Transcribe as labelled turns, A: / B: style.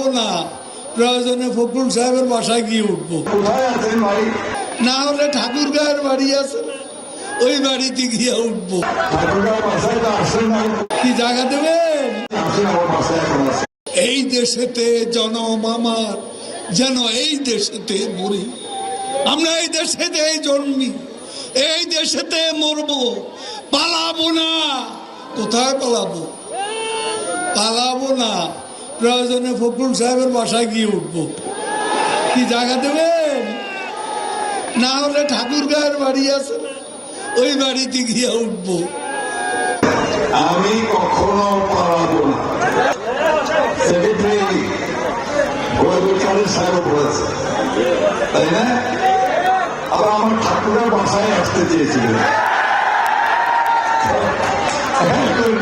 A: পালাবো না। প্রয়োজনে ফখরুল সাহেবের বাসায় গিয়ে উঠবো। না হলে ঠাকুর গায়ের বাড়ি আছে ওই বাড়িতে গিয়ে উঠবো। কি জায়গা দেবেন? এই দেশেতে জনম আমার যেন এই দেশেতে মরি। আমরা এই দেশেতে জন্মি এই দেশেতে মরবো। পালাবো না। কোথায় পালাবো? পালাবো না। প্রয়োজনে ফখরুল সাহেবের বাসায় গিয়ে উঠবো। কি জায়গা দেবেন? না হলে ঠাকুর গায়ের বাড়ি আছে ওই বাড়িতে গিয়ে উঠবো।
B: আমি কখনো সাহেব তাই না? আবার আমার ঠাকুরের বাসায় আসতে চেয়েছিলেন।